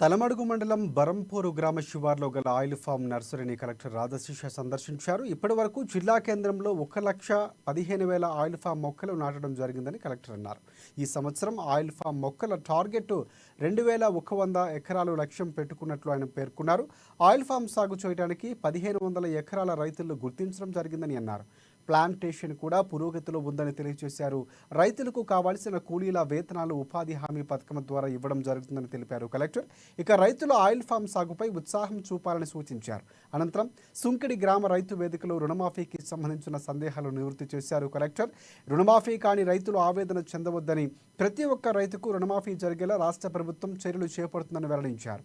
తలమడుగు మండలం బరంపూరు గ్రామ శివార్లో గల ఆయిల్ ఫామ్ నర్సరీని కలెక్టర్ రాధశిష సందర్శించారు. ఇప్పటి వరకు జిల్లా కేంద్రంలో ఒక లక్ష పదిహేను వేల ఆయిల్ ఫామ్ మొక్కలు నాటడం జరిగిందని కలెక్టర్ అన్నారు. ఈ సంవత్సరం ఆయిల్ ఫామ్ మొక్కల టార్గెట్ రెండు వేల ఒక వంద ఎకరాలు లక్ష్యం పెట్టుకున్నట్లు ఆయన పేర్కొన్నారు. ఆయిల్ ఫామ్ సాగు చేయడానికి పదిహేను వందల ఎకరాల రైతులు గుర్తించడం జరిగిందని అన్నారు. ప్లాంటేషన్ కూడా పురోగతిలో ఉందని తెలియజేశారు. రైతులకు కావాల్సిన కూలీల వేతనాలు ఉపాధి హామీ పథకం ద్వారా ఇవ్వడం జరుగుతుందని తెలిపారు కలెక్టర్. ఇక రైతులు ఆయిల్ ఫామ్ సాగుపై ఉత్సాహం చూపాలని సూచించారు. అనంతరం సుంకిడి గ్రామ రైతు వేదికలో రుణమాఫీకి సంబంధించిన సందేహాలు నివృత్తి చేశారు కలెక్టర్. రుణమాఫీ కాని రైతులు ఆవేదన చెందవద్దని ప్రతి ఒక్క రైతుకు రుణమాఫీ జరిగేలా రాష్ట్ర ప్రభుత్వం చర్యలు చేపడుతుందని వెల్లడించారు.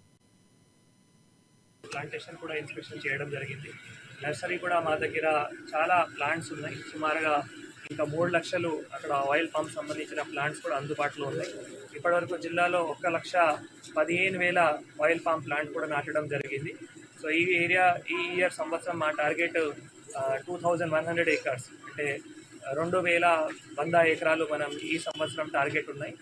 ప్లాంటేషన్ కూడా ఇన్స్పెక్షన్ చేయడం జరిగింది. నర్సరీ కూడా మా దగ్గర చాలా ప్లాంట్స్ ఉన్నాయి. సుమారుగా ఇంకా మూడు లక్షలు అక్కడ ఆయిల్ పంప్ సంబంధించిన ప్లాంట్స్ కూడా అందుబాటులో ఉన్నాయి. ఇప్పటివరకు జిల్లాలో ఒక లక్ష పదిహేను వేల ఆయిల్ పంప్ ప్లాంట్ కూడా నాటడం జరిగింది. సో ఈ ఏరియా ఈ ఇయర్ సంవత్సరం మా target two thousand one hundred acres. అంటే రెండు వేల వంద ఎకరాలు మనం ఈ సంవత్సరం టార్గెట్ ఉన్నాయి.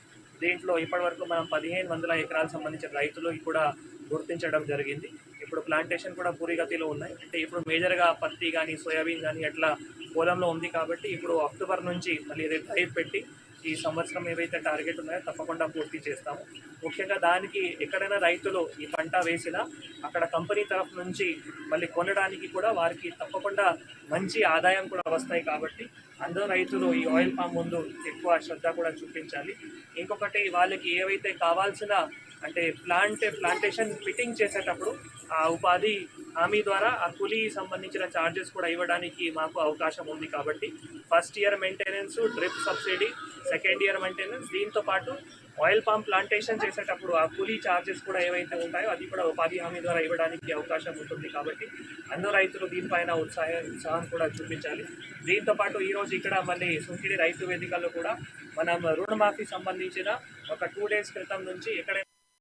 దీంట్లో ఇప్పటివరకు మనం పదిహేను వందల ఎకరాలకు సంబంధించిన రైతులు కూడా గుర్తించడం జరిగింది. ఇప్పుడు ప్లాంటేషన్ కూడా పూరిగతిలో ఉన్నాయి. అంటే ఇప్పుడు మేజర్గా పత్తి కానీ సోయాబీన్ కానీ అట్లా పొలంలో ఉంది కాబట్టి ఇప్పుడు అక్టోబర్ నుంచి మళ్ళీ రేపు డ్రైవ్ పెట్టి ఈ సంవత్సరం ఏవైతే టార్గెట్ ఉన్నాయో తప్పకుండా పూర్తి చేస్తాము. ముఖ్యంగా దానికి ఎక్కడైనా రైతులు ఈ పంట వేసినా అక్కడ కంపెనీ తరఫు నుంచి మళ్ళీ కొనడానికి కూడా వారికి తప్పకుండా మంచి ఆదాయం కూడా వస్తాయి కాబట్టి అందరూ రైతులు ఈ ఆయిల్ పామ్ ముందు ఎక్కువ శ్రద్ధ కూడా చూపించాలి. ఇంకొకటి వాళ్ళకి ఏవైతే కావాల్సిన అంటే ప్లాంట్ ప్లాంటేషన్ ఫిట్టింగ్ చేసేటప్పుడు ఆ ఉపాధి హామీ ద్వారా ఆ కూలీ సంబంధించిన ఛార్జెస్ కూడా ఇవ్వడానికి మాకు అవకాశం ఉంది కాబట్టి first year maintenance drip subsidy second year maintenance దీంతో పాటు ఆయిల్ పామ్ ప్లాంటేషన్ చేసేటప్పుడు ఆ కూలీ ఛార్జెస్ కూడా ఏవైతే ఉంటాయో అది కూడా ఉపాధి హామీ ద్వారా ఇవ్వడానికి అవకాశం ఉంటుంది కాబట్టి అందరూ రైతులు దీనిపైన ఉత్సాహ ఉత్సాహం కూడా చూపించాలి. దీంతో పాటు ఈరోజు ఇక్కడ మళ్ళీ సుంకిడి రైతు వేదికల్లో కూడా మనం రుణమాఫీ సంబంధించిన ఒక టూ డేస్ క్రితం నుంచి ఎక్కడైనా